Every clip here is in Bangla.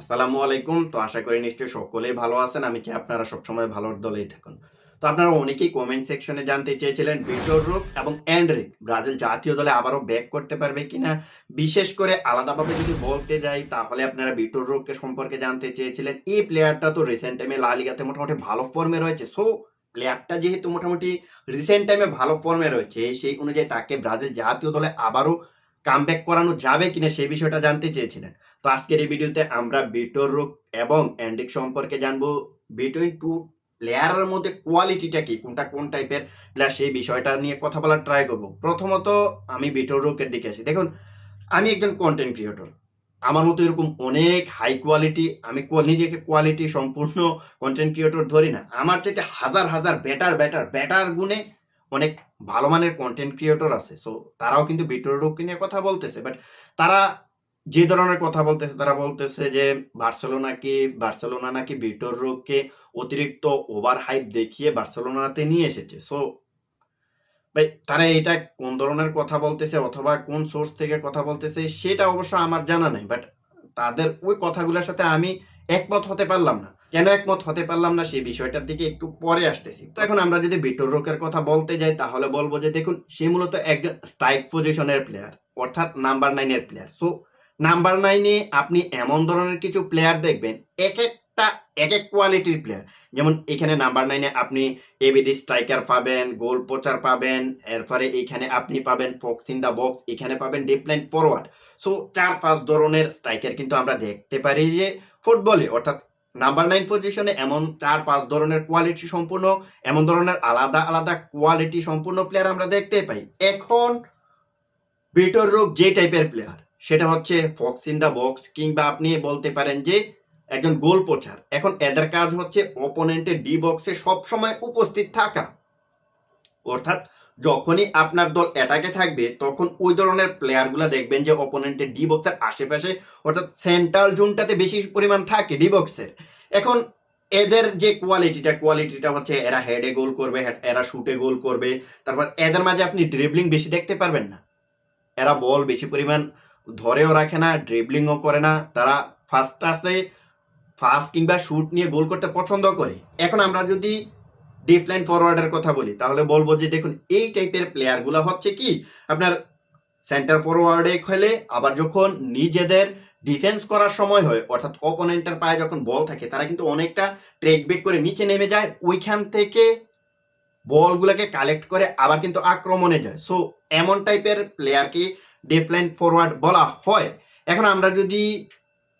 আসসালামু আলাইকুম। তো আশা করি নিশ্চয়ই সকলেই ভালো আছেন। আমি কি আপনারা সবসময় ভালোর দলেই থাকুন? তো আপনারা অনেকেই কমেন্ট সেকশনে জানতে চেয়েছিলেন ভিক্টর রুক এবং অ্যান্ড্রিক ব্রাজিল জাতীয় দলে আবারও ব্যাক করতে পারবে কিনা? বিশেষ করে আলাদাভাবে যদি বলতে যাই, তাহলে আপনারা ভিক্টর রুককে সম্পর্কে জানতে চেয়েছিলেন। এই প্লেয়ারটা তো রিসেন্ট টাইমে লা লিগাতে মোটামুটি ভালো ফর্মে রয়েছে। সো প্লেয়ারটা যেহেতু মোটামুটি রিসেন্ট টাইমে ভালো ফর্মে রয়েছে, সেই অনুযায়ী তাকে ব্রাজিল জাতীয় দলে আবারও কামব্যাক করানো যাবে কিনা সেই বিষয়টা জানতে চেয়েছিলেন। তো আজকের এই ভিডিওতে আমরা বিটোর রোগ এবং অ্যান্ডিক সম্পর্কে জানব। বিটুইন টু প্লেয়ারের মধ্যে কোয়ালিটিটা কি? কোনটা কোন টাইপের প্লেয়ার সেই বিষয়টা নিয়ে কথা বলার ট্রাই করব। প্রথমত আমি বিটোর রোগের দিকে আসি। দেখুন, আমি একজন কন্টেন্ট ক্রিয়েটর আমার মতো এরকম অনেক হাই কোয়ালিটি আমি নিজেকে কোয়ালিটি সম্পূর্ণ কন্টেন্ট ক্রিয়েটর ধরি না। আমার চাইতে হাজার হাজার বেটার বেটার বেটার গুণে অনেক ভালো মানের কন্টেন্ট ক্রিয়েটর আছে। সো তারাও কিন্তু বিটোর রোগকে নিয়ে কথা বলতেছে। বাট তারা যে ধরনের কথা বলতেছে, তারা বলতেছে যে বার্সেলোনাকে বার্সেলোনা নাকি ভিটোর রোগকে অতিরিক্ত ওভার হাইপ দেখিয়ে বার্সেলোনাতে নিয়ে এসেছে। সো ভাই, তারা এটা কোন ধরনের কথা বলতেছে অথবা কোন সোর্স থেকে কথা বলতেছে, সেটা অবশ্য আমার জানা নেই। বাট তাদের ওই কথাগুলোর সাথে আমি একমত হতে পারলাম না। কেন একমত হতে পারলাম না সেই বিষয়টার দিকে একটু পরে আসতেছি। তো এখন আমরা যদি বিটোর রোকের কথা বলতে যাই, তাহলে বলব যে দেখুন, সে মূলত একজন স্ট্রাইক পজিশনের প্লেয়ার অর্থাৎ নাম্বার নাইনের প্লেয়ার সো নাম্বার নাইনে আপনি এমন ধরনের কিছু প্লেয়ার দেখবেন, এক একটা, এক এক কোয়ালিটির প্লেয়ার যেমন এখানে নাম্বার নাইনে আপনি এবিডি স্ট্রাইকার পাবেন গোল পোচার পাবেন, এরপরে এখানে আপনি পাবেন ফক্স ইন দ্য বক্স এখানে পাবেন ডিপ লাইন ফরওয়ার্ড সো চার পাঁচ ধরনের স্ট্রাইকার কিন্তু আমরা দেখতে পারি যে ফুটবলে, অর্থাৎ নাম্বার নাইন পজিশনে এমন চার পাঁচ ধরনের কোয়ালিটি সম্পূর্ণ, এমন ধরনের আলাদা আলাদা কোয়ালিটি সম্পূর্ণ প্লেয়ার আমরা দেখতে পাই। এখন বিটর রোগ যে টাইপের প্লেয়ার সেটা হচ্ছে ফক্স ইন দ্য বক্স কিংবা আপনি বলতে পারেন যে একজন গোল পোচার এখন এদের কাজ হচ্ছে অপোনেন্টের ডি বক্সে সবসময় উপস্থিত থাকা। অর্থাৎ যখনই আপনার দল অ্যাটাকে থাকবে, তখন ওই ধরনের প্লেয়ারগুলো দেখবেন যে অপোনেন্টের ডি বক্সের আশেপাশে, অর্থাৎ সেন্ট্রাল জোনটাতে বেশি পরিমাণ থাকে ডি বক্সের এখন এদের যে কোয়ালিটিটা কোয়ালিটিটা হচ্ছে এরা হেডে গোল করবে এরা শুটে গোল করবে, তারপর এদের মাঝে আপনি ড্রিবলিং বেশি দেখতে পারবেন না। এরা বল বেশি পরিমাণ ধরেও রাখে না ড্রিবলিংও করে না, তারা ফার্স্ট আসে ফাস্ট কিংবা শুট নিয়ে গোল করতে পছন্দ করে। এখন আমরা যদি ডিপ লাইন ফরওয়ার্ডের কথা বলি, তাহলে বলব যে দেখুন, এই টাইপের প্লেয়ারগুলো হচ্ছে কি? আপনার সেন্টার ফরওয়ার্ডে খেলে, আবার যখন নিজেদের ডিফেন্স করার সময় হয়, অর্থাৎ অপোনেন্টের পায়ে যখন বল থাকে, তারা কিন্তু অনেকটা ট্রেক ব্যাক করে নিচে নেমে যায়, ওইখান থেকে বলগুলোকে কালেক্ট করে আবার কিন্তু আক্রমণে যায়। সো এমন টাইপের প্লেয়ারকে ডিপ লাইন ফরওয়ার্ড বলা হয়। এখন আমরা যদি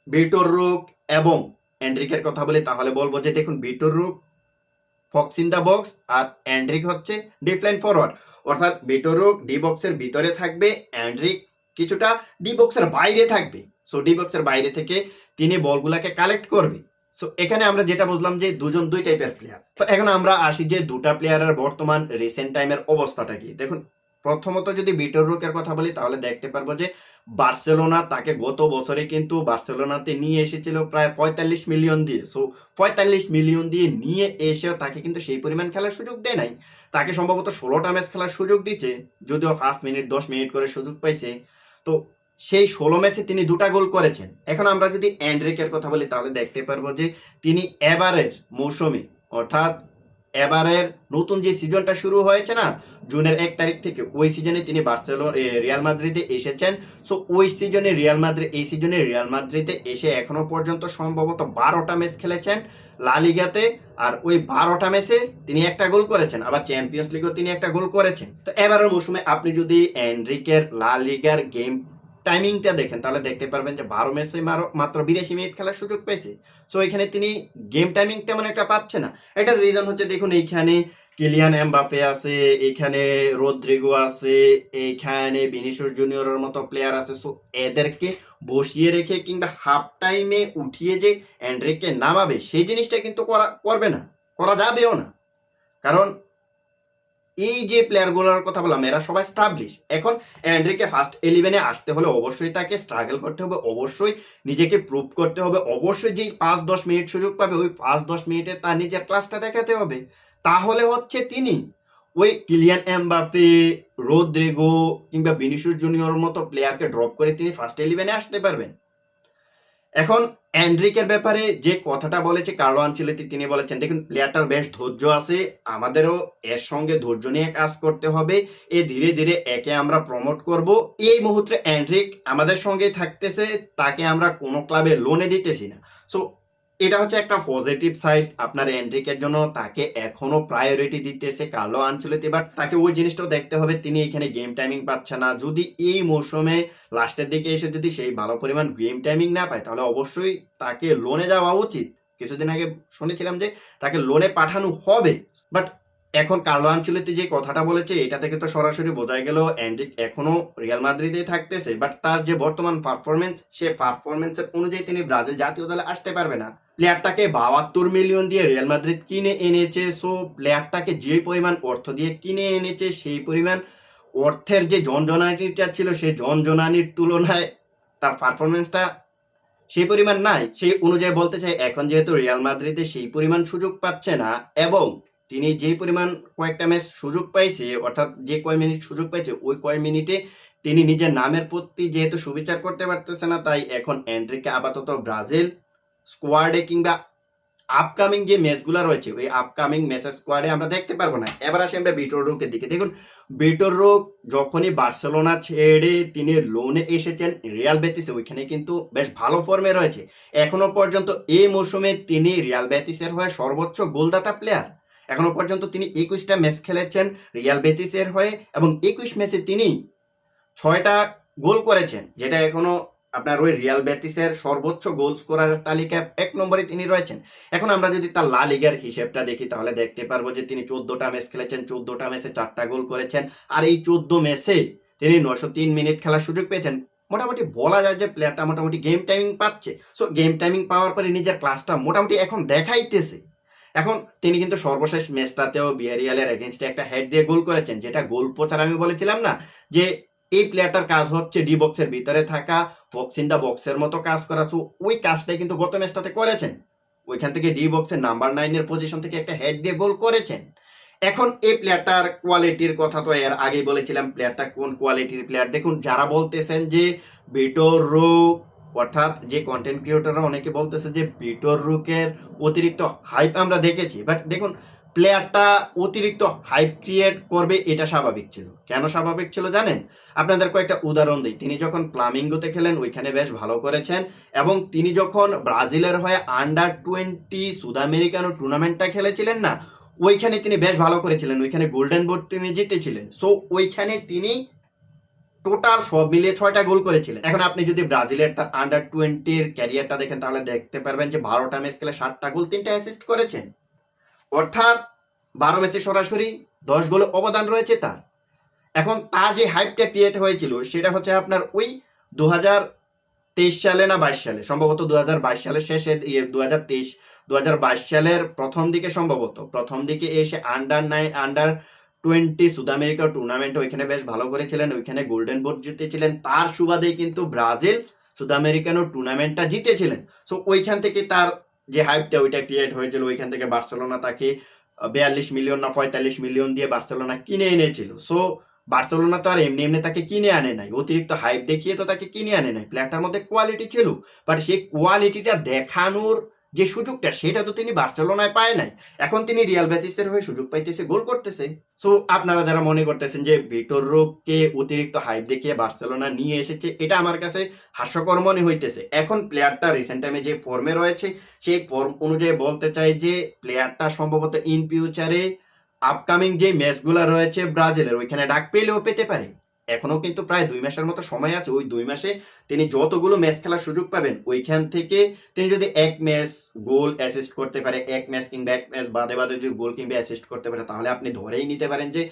বিটোর রুক এবং অ্যান্ড্রিকের কথা বলি, তাহলে বলব যে দেখুন, Vitor Roque fox in the box R Endrick হচ্ছে ডিফলাইন ফরওয়ার্ড অর্থাৎ বেটরুক রুক ডি বক্সের ভিতরে থাকবে অ্যান্ড্রিক কিছুটা ডি বক্সের বাইরে থাকবে। সো ডি বক্সের বাইরে থেকে তিনি বলগুলাকে কালেক্ট করবে। সো এখানে আমরা যেটা বুঝলাম যে দুজন দুই টাইপের প্লেয়ার তো এখন আমরা আসি যে দুটা প্লেয়ারের বর্তমান রিসেন্ট টাইমের অবস্থাটা কি। দেখুন প্রথমত যদি বিটোর রুকের কথা বলি, তাহলে দেখতে পারব যে বার্সেলোনা তাকে গত বছরে কিন্তু বার্সেলোনাতে নিয়ে এসেছিল প্রায় পঁয়তাল্লিশ মিলিয়ন দিয়ে। সো পঁয়তাল্লিশ মিলিয়ন দিয়ে নিয়ে এসেও তাকে কিন্তু সেই পরিমাণ খেলার সুযোগ দেয় নাই। তাকে সম্ভবত ষোলোটা ম্যাচ খেলার সুযোগ দিচ্ছে যদিও ফার্স্ট মিনিট, দশ মিনিট করে সুযোগ পাইছে। তো সেই ষোলো ম্যাচে তিনি দুটা গোল করেছেন। এখন আমরা যদি অ্যান্ড্রিকের কথা বলি, তাহলে দেখতে পারব যে তিনি এবারের মৌসুমে, অর্থাৎ এবারের নতুন যে সিজনটা শুরু হয়েছে না, জুনের এক তারিখ থেকে ওই সিজনে তিনি বার্সেলো রিয়াল মাদ্রিদে এসেছেন। সো, ওই সিজনে রিয়াল মাদ্রিদ এই সিজনে রিয়াল মাদ্রিদে এসে এখনও পর্যন্ত সম্ভবত বারোটা ম্যাচ খেলেছেন লা লিগাতে। আর ওই বারোটা ম্যাচে তিনি একটা গোল করেছেন, আবার চ্যাম্পিয়ন্স লিগেও তিনি একটা গোল করেছেন। তো এবারের মৌসুমে আপনি যদি এনরিকের লা লিগার গেম টাইমিংটা দেখেন, তাহলে দেখতে পারবেন যে বারো ম্যাচে মাত্র বিরাশি মিনিট খেলার সুযোগ পেয়েছে। সো এখানে তিনি গেম টাইমিং তেমন একটা পাচ্ছে না। এটার রিজন হচ্ছে দেখুন, এইখানে কিলিয়ান এমবাপে আছে এখানে রদ্রিগো আছে, এইখানে বিনিশোর জুনিয়রের মতো প্লেয়ার আছে। সো এদেরকে বসিয়ে রেখে কিংবা হাফ টাইমে উঠিয়ে যে অ্যান্ড্রিককে নামাবে, সেই জিনিসটা কিন্তু করা, করবে না, করা যাবেও না। কারণ এই যে প্লেয়ারগুলোর কথা বললাম, এরা সবাই স্টাবলিশ এখন অ্যান্ড্রিকে ফার্স্ট ইলেভেনে আসতে হলে অবশ্যই তাকে স্ট্রাগল করতে হবে, অবশ্যই নিজেকে প্রুভ করতে হবে, অবশ্যই যেই পাঁচ দশ মিনিট সুযোগ পাবে, ওই পাঁচ দশ মিনিটে তার নিজের ক্লাসটা দেখাতে হবে। তাহলে হচ্ছে তিনি ওই কিলিয়ান এমবাপে রোদ্রেগো কিংবা বিনিশুর জুনিয়র মতো প্লেয়ারকে ড্রপ করে তিনি ফার্স্ট ইলেভেনে আসতে পারবেন। এখন অ্যান্ড্রিকের ব্যাপারে যে কথাটা বলেছে কার্লো আনচেলতি তিনি বলেছেন, দেখুন, প্লেয়ারটার বেশ ধৈর্য আছে, আমাদেরও এর সঙ্গে ধৈর্য নিয়ে কাজ করতে হবে, এ ধীরে ধীরে একে আমরা প্রমোট করব। এই মুহূর্তে অ্যান্ড্রিক আমাদের সঙ্গে থাকতেছে, তাকে আমরা কোনো ক্লাবে লোনে দিতেছি না। সো এটা হচ্ছে একটা পজিটিভ সাইড আপনার এন্ট্রিকের জন্য তাকে এখনও প্রায়োরিটি দিতেছে কালো আঞ্চলিক বাট তাকে ওই জিনিসটাও দেখতে হবে, তিনি এখানে গেম টাইমিং পাচ্ছে না। যদি এই মৌসুমে লাস্টের দিকে এসে যদি সেই ভালো পরিমাণ গেম টাইমিং না পায়, তাহলে অবশ্যই তাকে লোনে যাওয়া উচিত। কিছুদিন আগে শুনেছিলাম যে তাকে লোনে পাঠানো হবে বাট এখন কার্লো আনচেলতি যে কথাটা বলেছে, এটা থেকে তো সরাসরি বোঝা গেল অ্যান্ড্রিক এখনও রিয়াল মাদ্রিদেই থাকতেছে বাট তার যে বর্তমান পারফরমেন্স সে পারফরমেন্সের অনুযায়ী তিনি ব্রাজিল জাতীয় দলে আসতে পারবে না। প্লেয়ারটাকে বাহাত্তর মিলিয়ন দিয়ে রিয়াল মাদ্রিদ কিনে এনেছে সো প্লেয়ারটাকে যে পরিমাণ অর্থ দিয়ে কিনে এনেছে, সেই পরিমাণ অর্থের যে জনজনানিটা ছিল, সেই জনজনানির তুলনায় তার পারফরমেন্সটা সেই পরিমাণ নাই। সেই অনুযায়ী বলতে চাই, এখন যেহেতু রিয়াল মাদ্রিদে সেই পরিমাণ সুযোগ পাচ্ছে না, এবং তিনি যে পরিমাণ কয়েকটা ম্যাচ সুযোগ পাইছে, অর্থাৎ যে কয় মিনিট সুযোগ পাইছে, ওই কয় মিনিটে তিনি নিজের নামের প্রতি যেহেতু সুবিচার করতে পারতেছে না, তাই এখন অ্যান্ড্রিকে আপাতত ব্রাজিল স্কোয়াডে কিংবা আপকামিং যে ম্যাচগুলো রয়েছে, ওই আপকামিং ম্যাচের স্কোয়াডে আমরা দেখতে পারব না। এবার আসি আমরা বিটোর রোগের দিকে। দেখুন বিটোর রোগ যখনই বার্সেলোনা ছেড়ে তিনি লোনে এসেছেন রিয়াল বেতিসে ওইখানে কিন্তু বেশ ভালো ফর্মে রয়েছে। এখনও পর্যন্ত এই মৌসুমে তিনি রিয়াল বেতিসের হয়ে সর্বোচ্চ গোলদাতা প্লেয়ার এখনও পর্যন্ত তিনি একুশটা ম্যাচ খেলেছেন রিয়াল বেতিসের হয়ে এবং একুশ ম্যাচে তিনি ছয়টা গোল করেছেন, যেটা এখনও আপনার ওই রিয়াল বেতিসের সর্বোচ্চ গোল স্কোরার তালিকায় এক নম্বরে তিনি রয়েছেন। এখন আমরা যদি তার লা লিগার হিসেবটা দেখি, তাহলে দেখতে পারব যে তিনি চোদ্দটা ম্যাচ খেলেছেন, চোদ্দটা ম্যাচে চারটা গোল করেছেন, আর এই চোদ্দ ম্যাচে তিনি নশো তিন মিনিট খেলার সুযোগ পেয়েছেন। মোটামুটি বলা যায় যে প্লেয়ারটা মোটামুটি গেম টাইমিং পাচ্ছে। সো গেম টাইমিং পাওয়ার পরে নিজের ক্লাসটা মোটামুটি এখন দেখাইতেছে। এখন তিনি কিন্তু সর্বশেষ ম্যাচটাতেও বিয়ারিয়ালের এগেনস্টে একটা হেড দিয়ে গোল করেছেন, যেটা গোল পোচার আমি বলেছিলাম না, যে এই প্লেয়ারটার কাজ হচ্ছে ডি বক্সের ভিতরে থাকা বক্স ইন দা বক্সের মতো কাজ করা। সো ওই কাজটাই কিন্তু গত ম্যাচটাতে করেছেন। ওইখান থেকে ডি বক্সের নাম্বার নাইনের পজিশন থেকে একটা হেড দিয়ে গোল করেছেন। এখন এই প্লেয়ারটার কোয়ালিটির কথা তো এর আগেই বলেছিলাম প্লেয়ারটা কোন কোয়ালিটির প্লেয়ার দেখুন, যারা বলতেছেন যে বিটোর রুক অর্থাৎ যে কন্টেন্ট ক্রিয়েটররা অনেকে বলতেছে যে বিটোর রুকের অতিরিক্ত হাইপ আমরা দেখেছি। বাট দেখুন প্লেয়ারটা অতিরিক্ত হাইপ ক্রিয়েট করবে এটা স্বাভাবিক ছিল। কেন স্বাভাবিক ছিল জানেন? আপনাদের কয়েকটা উদাহরণ দিই। তিনি যখন প্লামিঙ্গোতে খেলেন, ওইখানে বেশ ভালো করেছেন। এবং তিনি যখন ব্রাজিলের হয়ে আন্ডার টোয়েন্টি সুদ আমেরিকানো টুর্নামেন্টটা খেলেছিলেন না, ওইখানে তিনি বেশ ভালো করেছিলেন। ওইখানে গোল্ডেন বোর্ড তিনি জিতেছিলেন। সো ওইখানে তিনি টোটাল সব মিলিয়ে ছয়টা গোল করেছিলেন। এখন আপনি যদি ব্রাজিলের তার আন্ডার টোয়েন্টির ক্যারিয়ারটা দেখেন, তাহলে দেখতে পারবেন যে বারোটা ম্যাচ খেলে সাতটা গোল, তিনটা অ্যাসিস্ট করেছেন। অর্থাৎ বারো ম্যাচে সরাসরি দশ গোলে অবদান রয়েছে তার। এখন তার যে হাইপটা ক্রিয়েট হয়েছিল, সেটা হচ্ছে আপনার ওই দু তেইশ সালে না বাইশ সালে, সম্ভবত দু হাজার বাইশ সালের শেষে দু হাজার তেইশ দু সালের প্রথম দিকে সম্ভবত। প্রথম দিকে এসে আন্ডার নাইন আন্ডার টোয়েন্টি সুদ আমেরিকা টুর্নামেন্ট ওইখানে বেশ ভালো করেছিলেন ওইখানে গোল্ডেন বোর্ড জিতেছিলেন। তার সুবাদেই কিন্তু ব্রাজিল সুদ আমেরিকানো টুর্নামেন্টটা জিতেছিলেন। সো ওইখান থেকে তার যে হাইপটা ওইটা ক্রিয়েট হয়েছিল। ওইখান থেকে বার্সেলোনা তাকে বিয়াল্লিশ মিলিয়ন না পঁয়তাল্লিশ মিলিয়ন দিয়ে বার্সেলোনা কিনে এনেছিল। সো বার্সেলোনা তো আর এমনি এমনি তাকে কিনে আনে নাই। অতিরিক্ত হাইপ দেখিয়ে তো তাকে কিনে আনে নাই। প্লেয়ারটার মধ্যে কোয়ালিটি ছিল। বাট সেই কোয়ালিটিটা দেখানোর যে সুযোগটা, সেটা তো তিনি বার্সেলোনায় পায় নাই। এখন তিনি রিয়াল বেতিসের হয়ে সুযোগ পাইতেছে, গোল করতেছে। সো আপনারা যারা মনে করতেছেন যে ভিতর রোগকে অতিরিক্ত হাইপ দেখিয়ে বার্সেলোনা নিয়ে এসেছে, এটা আমার কাছে হাস্যকর মনে হইতেছে। এখন প্লেয়ারটা রিসেন্ট টাইমে যে ফর্মে রয়েছে, সেই ফর্ম অনুযায়ী বলতে চাই যে প্লেয়ারটা সম্ভবত ইন ফিউচারে আপকামিং যে ম্যাচগুলো রয়েছে ব্রাজিলের, ওইখানে ডাক পেলেও পেতে পারে। এখনও কিন্তু প্রায় দুই মাসের মতো সময় আছে। ওই দুই মাসে তিনি যতগুলো ম্যাচ খেলার সুযোগ পাবেন, ওইখান থেকে তিনি যদি এক ম্যাচ গোল অ্যাসিস্ট করতে পারে, এক ম্যাচ কিংবা এক ম্যাচ বাদে বাদে যদি গোল কিংবা অ্যাসিস্ট করতে পারে, তাহলে আপনি ধরেই নিতে পারেন যে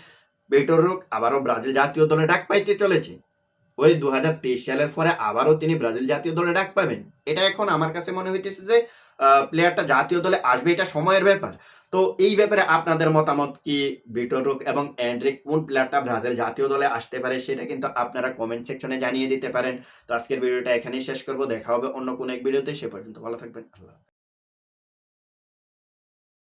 বেটর রোগ আবারও ব্রাজিল জাতীয় দলে ডাক পাইতে চলেছে। ওই দু সালের পরে আবারও তিনি ব্রাজিল জাতীয় দলে ডাক পাবেন। এটা এখন আমার কাছে মনে হইতেছে যে প্লেয়ারটা জাতীয় দলে আসবে, এটা সময়ের ব্যাপার। তো এই ব্যাপারে আপনাদের মতামত কি? বিটোরুক এবং অ্যান্ড্রিক কোন প্লেয়ারটা ব্রাজিল জাতীয় দলে আসতে পারে সেটা কিন্তু আপনারা কমেন্ট সেকশনে জানিয়ে দিতে পারেন। তো আজকের ভিডিওটা এখানেই শেষ করব। দেখা হবে অন্য কোনো এক ভিডিওতে। সে পর্যন্ত ভালো থাকবেন। আল্লাহ